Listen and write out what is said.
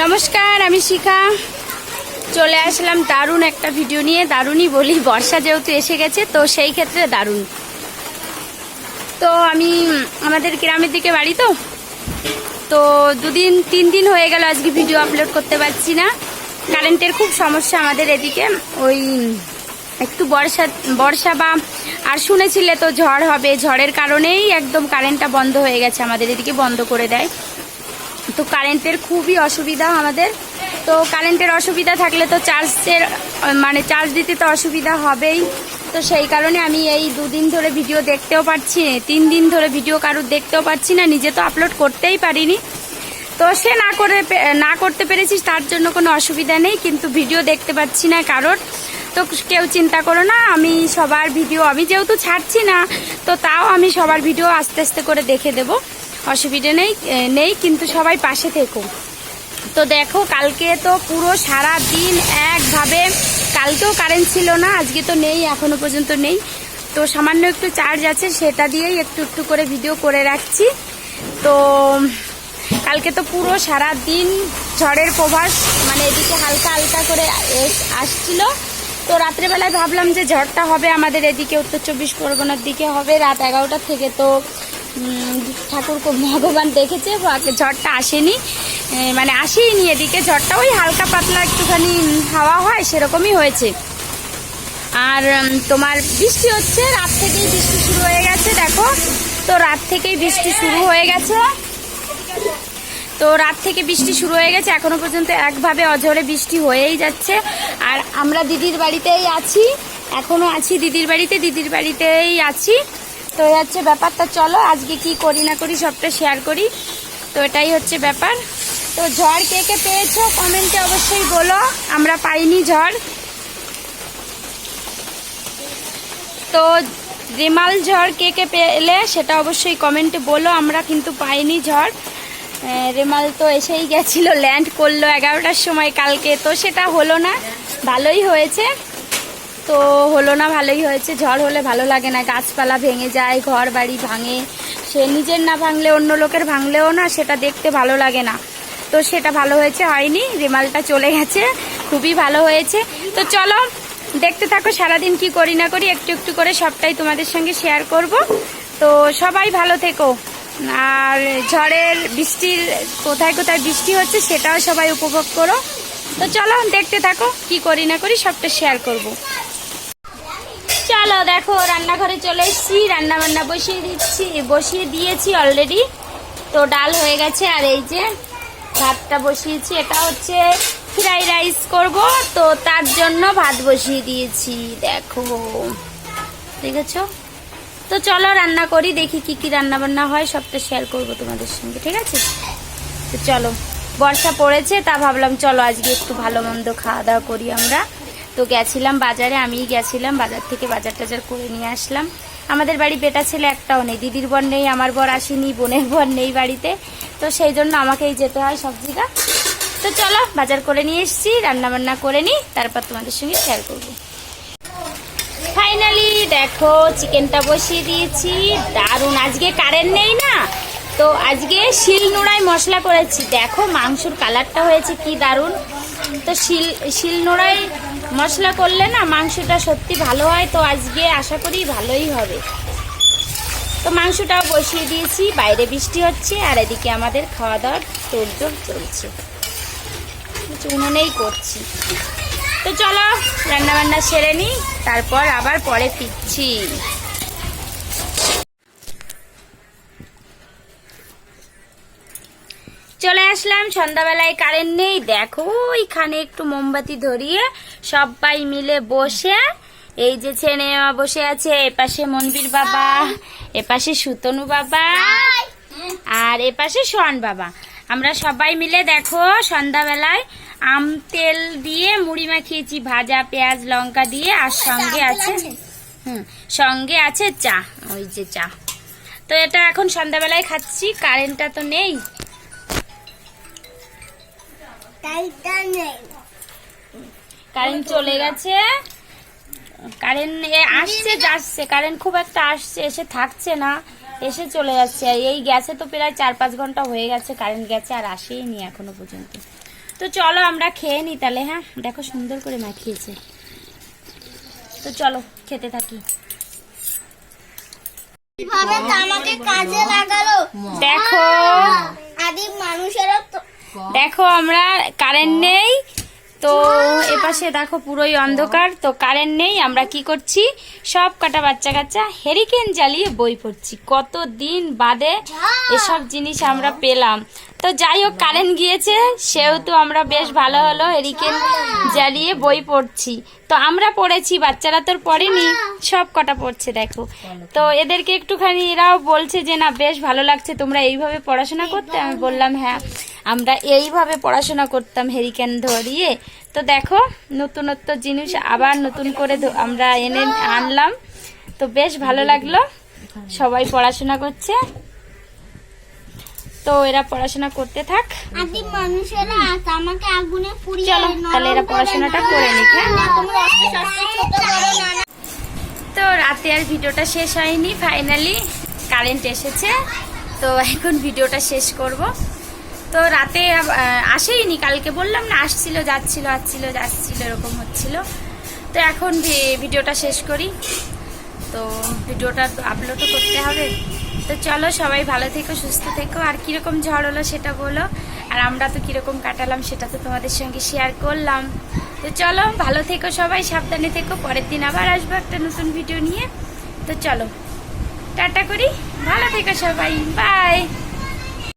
নমস্কার, আমি শিখা। চলে আসলাম দারুণ একটা ভিডিও নিয়ে। দারুণই বলি, বর্ষা যেহেতু এসে গেছে, তো সেই ক্ষেত্রে দারুণ। তো আমি, আমাদের গ্রামের দিকে বাড়ি তো? তো দুদিন, তিন দিন হয়ে গেল আজকে ভিডিও আপলোড করতে পারছি না। কারেন্টের খুব সমস্যা আমাদের এদিকে। ওই একটু বর্ষা বর্ষা বা, আর শুনেছিলে তো ঝড় হবে। ঝড়ের কারণেই একদম কারেন্টটা বন্ধ হয়ে গেছে আমাদের এদিকে, বন্ধ করে দেয়। তো কারেন্টের খুবই অসুবিধা আমাদের। তো কারেন্টের অসুবিধা থাকলে তো চার্জের মানে চার্জ দিতে তো অসুবিধা হবেই। তো সেই কারণে আমি এই দুদিন ধরে ভিডিও দেখতেও পারছি তিন দিন ধরে ভিডিও কারুর দেখতেও পারছি না, নিজে তো আপলোড করতেই পারিনি। তো সে না করে না করতে পেরেছিস তার জন্য কোনো অসুবিধা নেই, কিন্তু ভিডিও দেখতে পাচ্ছি না কারোর। তো কেউ চিন্তা করো না, আমি সবার ভিডিও, আমি যেহেতু ছাড়ছি না, তো তাও আমি সবার ভিডিও আস্তে আস্তে করে দেখে দেব। অসুবিধা নেই নেই, কিন্তু সবাই পাশে থেকো। তো দেখো, কালকে তো পুরো সারা দিন একভাবে, কালকেও কারেন্ট ছিল না, আজকে তো নেই, এখনও পর্যন্ত নেই। তো সামান্য একটু চার্জ আছে, সেটা দিয়েই একটু একটু করে ভিডিও করে রাখছি। তো, কালকে তো পুরো সারা দিন ঝড়ের প্রভাস মানে এদিকে হালকা হালকা করে আসছিল। তো রাত্রেবেলায় ভাবলাম যে ঝড়টা হবে আমাদের এদিকে, উত্তর চব্বিশ পরগনার দিকে হবে, রাত এগারোটা থেকে তো ঠাকুর ভগবান দেখেছে ঝড়টা আসেনি। মানে আসেইনি এদিকে ঝড়টা ওই হালকা পাতলা একটুখানি হাওয়া হয়, সেরকমই হয়েছে। আর তোমার বৃষ্টি হচ্ছে, রাত থেকেই বৃষ্টি শুরু হয়ে গেছে, দেখো। তো রাত থেকেই বৃষ্টি শুরু হয়ে গেছে। তো রাত থেকে বৃষ্টি শুরু হয়ে গেছে, এখনও পর্যন্ত একভাবে অঝরে বৃষ্টি হয়েই যাচ্ছে। আর আমরা দিদির বাড়িতেই আছি, এখনও আছি দিদির বাড়িতে, দিদির বাড়িতেই আছি। তো এই হচ্ছে ব্যাপারটা, চলো আজকে কি করি না করি সবটা শেয়ার করি। তো এটাই হচ্ছে ব্যাপার। তো ঝড় কে কে পেয়েছ কমেন্টে অবশ্যই বলো, আমরা পাইনি ঝড়। তো রেমাল ঝড় কে কে পেলে সেটা অবশ্যই কমেন্টে বলো, আমরা কিন্তু পাইনি ঝড়। রেমাল তো এসেই গেছিল ল্যান্ড করল এগারোটার সময় কালকে, তো সেটা হলো না। ভালোই হয়েছে। তো হলো না, ভালোই হয়েছে। ঝড় হলে ভালো লাগে না, গাছপালা ভেঙে যায়, ঘর বাড়ি ভাঙে। সে নিজের না ভাঙলে অন্য লোকের ভাঙলেও না, সেটা দেখতে ভালো লাগে না। তো সেটা ভালো হয়েছে, হয়নি। রেমালটা চলে গেছে, খুবই ভালো হয়েছে। তো চলো, দেখতে থাকো, সারাদিন কি করি না করি, একটু একটু করে সবটাই তোমাদের সঙ্গে শেয়ার করব। তো সবাই ভালো থেকো। আর ঝড়ের বৃষ্টির, কোথায় কোথায় বৃষ্টি হচ্ছে, সেটাও সবাই উপভোগ করো। তো চলো, দেখতে থাকো, কি করি না করি, সবটা শেয়ার করব। চলো দেখো, রান্নাঘরে চলে এসেছি। রান্না বান্না বসিয়ে দিচ্ছি, বসিয়ে দিয়েছি অলরেডি তো ডাল হয়ে গেছে, আর এই যে ভাতটা বসিয়েছি। এটা হচ্ছে ফ্রাই রাইস করব, তো তার জন্য ভাত বসিয়ে দিয়েছি। দেখো, দেখেছ? তো চলো রান্না করি, দেখি কি কি রান্না বান্না হয়, সবটা শেয়ার করব তোমাদের সঙ্গে, ঠিক আছে? তো চলো, বর্ষা পড়েছে, তা ভাবলাম চলো আজকে একটু ভালো মন্দ খাওয়া দাওয়া করি আমরা। তো গেছিলাম বাজারে, আমিই গেছিলাম, বাজার থেকে বাজার টাজার করে নিয়ে আসলাম। আমাদের বাড়ি বেটা ছেলে একটাও নেই, দিদির বর নেই, আমার বর আসেনি, বোনের বর নেই বাড়িতে। তো সেই জন্য আমাকেই যেতে হয় সব জায়গা। তো চলো, বাজার করে নিয়ে এসেছি, রান্নাবান্না করে নিই, তারপর তোমাদের সঙ্গে শেয়ার করব। ফাইনালি দেখো চিকেনটা বসিয়ে দিয়েছি। দারুণ, আজকে কারেন্ট নেই না? তো আজকে শিল নোড়ায় মশলা করেছি। দেখো মাংসর কালারটা হয়েছে কি দারুণ। তো শিল শিল নোড়ায় মশলা করলে না মাংসটা সত্যি ভালো হয়। তো আজকে আশা করি ভালোই হবে। তো মাংসটাও বসিয়ে দিয়েছি, বাইরে বৃষ্টি হচ্ছে আর এদিকে আমাদের খাওয়া দাওয়ার তোড়জোড় চলছে উনুনেই করছি। তো চলো রান্না বান্না সেরে নিই, তারপর আবার পরে ফিরছি। চলে আসলাম সন্ধ্যাবেলায় কারেন্ট নেই। দেখো ওইখানে একটু মোমবাতি ধরিয়ে সবাই মিলে বসে এই যে মামা বসে আছে এপাশে মনবীর বাবা এপাশে সুতনু বাবা আর এপাশে সোয়ান বাবা। আমরা সবাই মিলে দেখো সন্ধ্যাবেলায় আম তেল দিয়ে মুড়ি মাখিয়েছি ভাজা পেঁয়াজ লঙ্কা দিয়ে আর সঙ্গে আছে হুম সঙ্গে আছে চা ওই যে চা। তো এটা এখন সন্ধ্যাবেলায় খাচ্ছি কারেন্টটা তো নেই। কারেন্ট চলে গেছে। কারেন্ট আসছে যাচ্ছে। কারেন্ট খুব একটা আসছে এসে থাকছে না। এসে চলে যাচ্ছে। এই গেছে তো প্রায় চার পাঁচ ঘণ্টা হয়ে গেছে। কারেন্ট গেছে আর আসেইনি এখনও পর্যন্ত। তো চলো আমরা খেয়ে নিই তাহলে হ্যাঁ? দেখো সুন্দর করে মাখিয়েছে। তো চলো খেতে থাকি। কীভাবে আমাকে কাজে লাগালো? দেখো। আদিম মানুষেরও তো দেখো আমরা কারেন্ট নেই। তো এপাশে দেখো পুরোই অন্ধকার। তো কারেন্ট নেই আমরা কি করছি? সব কটা বাচ্চা কাচ্চা হেরিকেন জ্বালিয়ে বই পড়ছি। কত দিন বাদে এসব জিনিস আমরা পেলাম। তো যাই হোক কারেন্ট গিয়েছে সেহেতু আমরা বেশ ভালো হলো হেরিকেন জ্বালিয়ে বই পড়ছি। তো আমরা পড়েছি বাচ্চারা তোর পড়েনি সব কটা পড়ছে দেখো। তো এদেরকে একটুখানি এরাও বলছে যে না বেশ ভালো লাগছে তোমরা এইভাবে পড়াশোনা করতে? আমি বললাম হ্যাঁ। আমরা এইভাবে পড়াশোনা করতাম হেরিকেন ধরিয়ে। তো দেখো নতুনত্ব জিনিস আবার নতুন করে আমরা এনে আনলাম। তো বেশ ভালো লাগল। সবাই পড়াশোনা করছে। তো এরা পড়াশোনা করতে থাক। আদিম মানুষেরা আমাকে আগুনে পুড়িয়ে চলো, তাহলে এরা পড়াশোনাটা করে নিক, হ্যাঁ? তো রাতে আর ভিডিওটা শেষ হয়নি ফাইনালি কারেন্ট এসেছে। তো এখন ভিডিওটা শেষ করব। তো রাতে আসেইনি কালকে। বললাম না, আসছিল, যাচ্ছিল আসছিল, যাচ্ছিল, এরকম হচ্ছিল। তো এখন ভিডিওটা শেষ করি। তো ভিডিওটা আপলোডও করতে হবে। তো চলো সবাই ভালো থেকো, সুস্থ থেকো। আর কীরকম ঝড় হলো সেটা বলো। আর আমরা তো কীরকম কাটালাম সেটা তো তোমাদের সঙ্গে শেয়ার করলাম। তো চলো, ভালো থেকো সবাই, সাবধানে থেকো। পরের দিন আবার আসব একটা নতুন ভিডিও নিয়ে। তো চলো, টাটা করি। ভালো থেকো সবাই। বাই